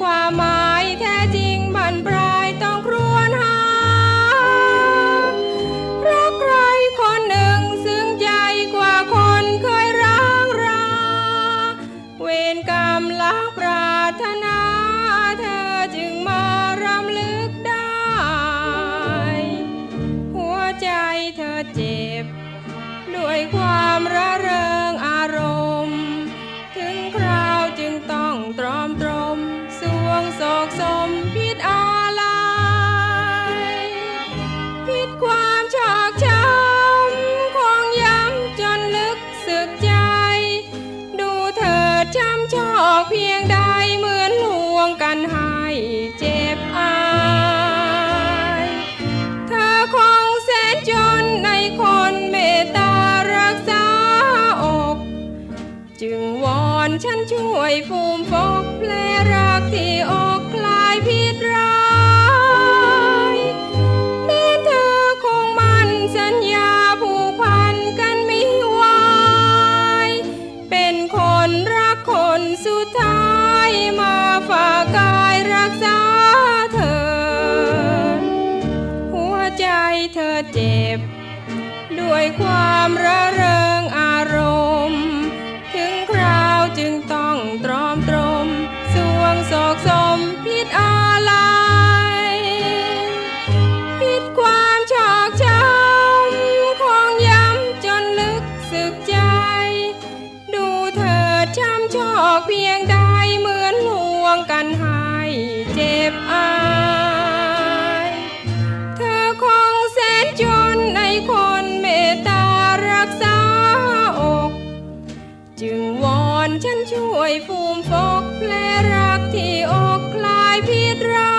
ความหมายแท้จริงบรรปลายต้องครวญหา รักใครคนหนึ่งซึ่งใจกว่าคนเคยร้างรา เวรกรรมลัางปรารถนา เธอจึงมารำลึกได้ หัวใจเธอเจ็บ ด้วยความรัก ฉันช่วยฟูมฟอกแพลรักที่ออกคลายพิษร้ายแม้เธอคงมันสัญญาผูกพันกันไม่วายเป็นคนรักคนสุดท้ายมาฝากกายรักษาเธอ หัวใจเธอเจ็บ ด้วยความระเริงอารมณ์ จึงวอนฉันช่วยฟูมฟอกแผลรักที่อกคลายพิษรา